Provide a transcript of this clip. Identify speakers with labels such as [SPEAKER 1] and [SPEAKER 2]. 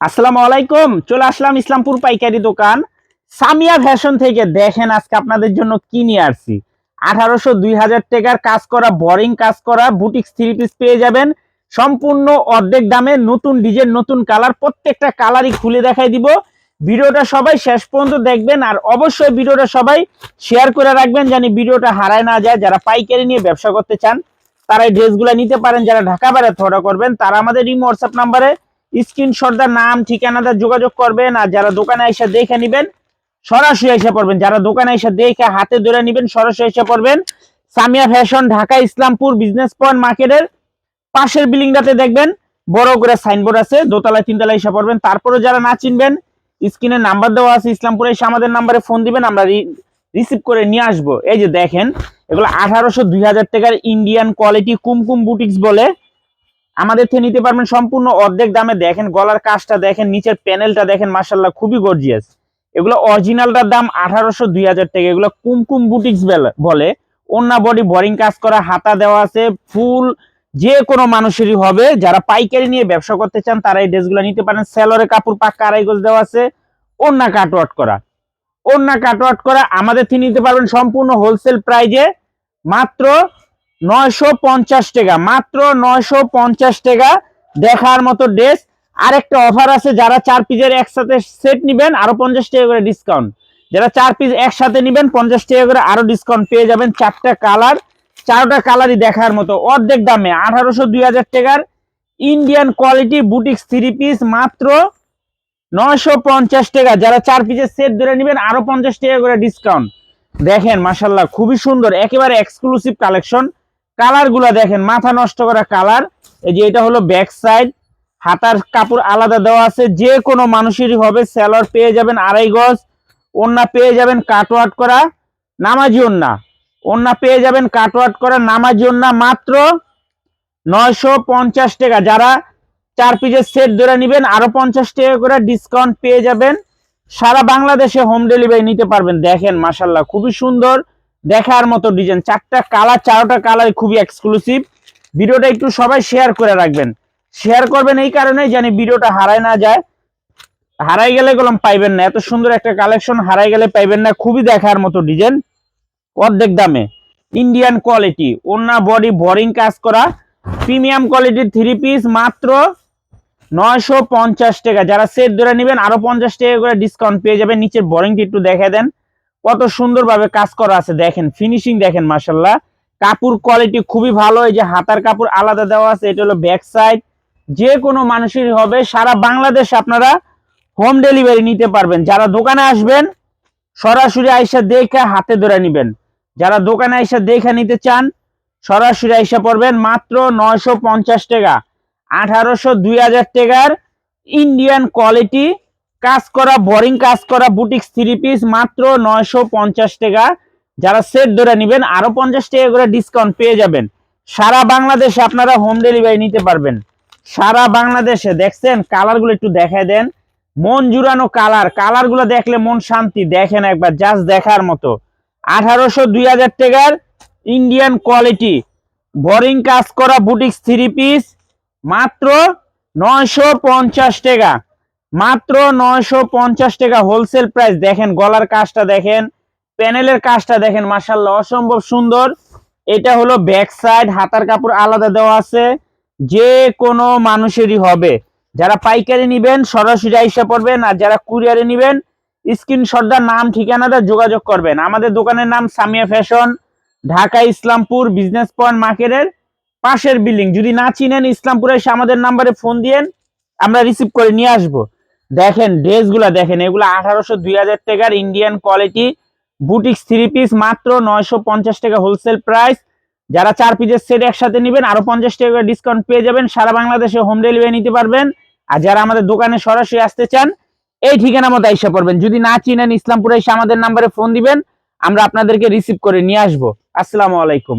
[SPEAKER 1] আসসালামু আলাইকুম, চলে আসলাম ইসলামপুর পাইকারি দোকান। সামিয়া ফ্যাশন থেকে দেখেন আজকে আপনাদের জন্য কি নিয়ে আসছি। আঠারোশো দুই হাজার টাকার কাজ করা বোরিং কাজ করা বুটিক্স থ্রি পিস পেয়ে যাবেন। সম্পূর্ণ অর্ধেক দামে নতুন ডিজাইন নতুন কালার প্রত্যেকটা কালারই খুলে দেখাই দিব। ভিডিওটা সবাই শেষ পর্যন্ত দেখবেন আর অবশ্যই ভিডিওটা সবাই শেয়ার করে রাখবেন জানি ভিডিওটা হারায় না যায়। যারা পাইকারি নিয়ে ব্যবসা করতে চান, তারা এই ড্রেসগুলো নিতে পারেন। যারা ঢাকা বাইরে অর্ডার করবেন, তারা আমাদের এই হোয়াটসঅ্যাপ নাম্বারে স্ক্রিনশটদার নাম ঠিকানাদার যোগাযোগ করবেন আর যারা দোকানে এসে দেখে নেবেন, সরাসরি এসে পড়বেন। যারা দোকানে এসে দেখে হাতে ধরে নেবেন, সরাসরি এসে পড়বেন। Samia fashion Dhaka Islampur business point মার্কেটের পাশের বিল্ডিংটাতে দেখবেন, বড় করে সাইনবোর্ড আছে, দোতলায়, তিনতলায় এসে পড়বেন। তারপরে যারা না চিনবেন স্ক্রিনে নাম্বার দেওয়া আছে, ইসলামপুরে এসে আমাদের নাম্বারে ফোন দিবেন, আমরা রিসিভ করে নিয়ে আসব। এই যে দেখেন, এগুলো আঠারোশো দুই হাজার টাকার ইন্ডিয়ান কোয়ালিটি কুমকুম বুটিক্স বলে। আমাদের থেকে নিতে পারবেন সম্পূর্ণ অর্ধেক দামে। দেখেন গলার কাজটা দেখেন, নিচের প্যানেলটা দেখেন মার্শাল্লাহ খুবই গর্জিয়াস এগুলো অরিজিনালটার দাম আঠারোশো দুই হাজার টাকা। এগুলো কুমকুম বুটিক্স বলে অন্য বডি বোরিং কাজ করা, হাতা দেওয়া আছে, ফুল যে কোনো মানুষেরই হবে। যারা পাইকারি নিয়ে ব্যবসা করতে চান, তারা এই ড্রেসগুলো নিতে পারেন। সেলরে কাপড় পাক্কা আড়াই গজ দেওয়া আছে অন্য কাটওয়াট করা। অন্য কাটওয়াট করা, আমাদের থেকে নিতে পারবেন সম্পূর্ণ হোলসেল প্রাইজে মাত্র নয়শো পঞ্চাশ টাকা, মাত্র নয়শো পঞ্চাশ টাকা দেখার মতো ড্রেস আরেকটা অফার আছে, যারা চার পিসের একসাথে সেট নিবেন, আরও পঞ্চাশ টাকা করে ডিসকাউন্ট যারা চার পিস একসাথে নিবেন, পঞ্চাশ টাকা করে আরও ডিসকাউন্ট পেয়ে যাবেন। চারটা কালার চারটা কালারই দেখার মতো। অর্ধেক দামে, আঠারোশো দুই হাজার টাকার Indian quality boutiques three piece মাত্র নয়শো পঞ্চাশ টাকা। যারা চার পিসের সেট ধরে নেবেন, আরও পঞ্চাশ টাকা করে ডিসকাউন্ট দেখেন মাসাল্লাহ খুবই সুন্দর, একেবারে এক্সক্লুসিভ কালেকশন কালারগুলা দেখেন, মাথা নষ্ট করা কালার এই যে এটা হলো ব্যাক সাইড হাতার কাপড় আলাদা দেওয়া আছে। যে কোনো মানুষেরই হবে স্যালোয়ার পেয়ে যাবেন আড়াই গজ। ওন্না পেয়ে যাবেন কাটওয়াট করা, নামাজি ওন্না ওন্না পেয়ে যাবেন কাটওয়াট করা, নামাজি ওন্না মাত্র নয়শো পঞ্চাশ টাকা। যারা চার পিসের সেট ধরে নেবেন, আরও পঞ্চাশ টাকা করে ডিসকাউন্ট পেয়ে যাবেন। সারা বাংলাদেশে হোম ডেলিভারি নিতে পারবেন। দেখেন মাসাল্লাহ খুবই সুন্দর। দেখার মতো ডিজাইন চারটা কালার চারোটা কালার খুবই এক্সক্লুসিভ ভিডিওটা একটু সবাই শেয়ার করে রাখবেন। শেয়ার করবেন এই কারণে জানি ভিডিওটা হারায় না যায়। হারাই গেলে গেলাম পাইবেন না। এত সুন্দর একটা কালেকশন হারাই গেলে পাইবেন না। খুবই দেখার মতো ডিজাইন অর্ধেক দামে। ইন্ডিয়ান কোয়ালিটি ওনা বডি বোরিং কাজ করা। প্রিমিয়াম কোয়ালিটির থ্রি পিস মাত্র নয়শো পঞ্চাশ টাকা। যারা সেট ধরে নেবেন, আরও পঞ্চাশ টাকা করে ডিসকাউন্ট পেয়ে যাবেন। নিচের বোরিংটি একটু দেখে দেন। কত সুন্দরভাবে কাজ করা আছে দেখেন ফিনিশিং দেখেন মাসাল্লাহ কাপড় কোয়ালিটি খুবই ভালো, এই যে হাতার কাপড় আলাদা দেওয়া আছে, এটা হলো ব্যাক সাইড যে কোনো মানুষেরই হবে, সারা বাংলাদেশ আপনারা হোম ডেলিভারি নিতে পারবেন। যারা দোকানে আসবেন, সরাসরি আইসা দেখে হাতে ধরে নেবেন। যারা দোকানে আইসা দেখে নিতে চান, সরাসরি আইসা পড়বেন মাত্র নয়শো পঞ্চাশ টাকা। আঠারোশো দুই হাজার টাকার ইন্ডিয়ান কোয়ালিটি কাজ করা বোরিং কাজ করা বুটিক্স থ্রি পিস মাত্র নয়শো পঞ্চাশ টাকা। যারা সেট ধরে নেবেন, আরও পঞ্চাশ টাকা করে ডিসকাউন্ট পেয়ে যাবেন। সারা বাংলাদেশে আপনারা হোম ডেলিভারি নিতে পারবেন। সারা বাংলাদেশে, দেখছেন? কালারগুলো একটু দেখায় দেন। মন জুড়ানো কালার কালারগুলো দেখলে মন শান্তি, দেখেন একবার জাস্ট দেখার মতো। আঠারোশো দুই হাজার টাকার ইন্ডিয়ান কোয়ালিটি বোরিং কাজ করা বুটিক্স থ্রি পিস মাত্র নয়শো পঞ্চাশ টাকা। মাত্র নয়শো পঞ্চাশ টাকা হোলসেল প্রাইস দেখেন, গলার কাজটা দেখেন প্যানেলের কাজটা দেখেন মাসাল্লাহ অসম্ভব সুন্দর। এটা হলো ব্যাক সাইড হাতার কাপড় আলাদা দেওয়া আছে। যে কোনো মানুষেরই হবে। যারা পাইকারি নিবেন, সরাসরি আইসা পড়বেন, আর যারা কুরিয়ারে নিবেন স্ক্রিনশটদার নাম ঠিকানাটা যোগাযোগ করবেন। আমাদের দোকানের নাম Samia fashion Dhaka Islampur business point মার্কেটের পাশের বিল্ডিং যদি না চিনেন, ইসলামপুরে এসে আমাদের নাম্বারে ফোন দিয়েন, আমরা রিসিভ করে নিয়ে আসব। দেখেন ড্রেসগুলা দেখেন, এগুলো আঠারোশো দুই হাজার টাকার Indian quality boutiques three piece মাত্র নয়শো পঞ্চাশ টাকা হোলসেল প্রাইস যারা চার পিসের সেট একসাথে নেবেন, আরও পঞ্চাশ টাকা ডিসকাউন্ট পেয়ে যাবেন, সারা বাংলাদেশে হোম ডেলিভারি নিতে পারবেন। আর যারা আমাদের দোকানে সরাসরি আসতে চান, এই ঠিকানা মতো এসে পড়বেন। যদি না চিনেন ইসলামপুরে এসে আমাদের নাম্বারে ফোন দিবেন, আমরা আপনাদেরকে রিসিভ করে নিয়ে আসব। আসসালামু আলাইকুম।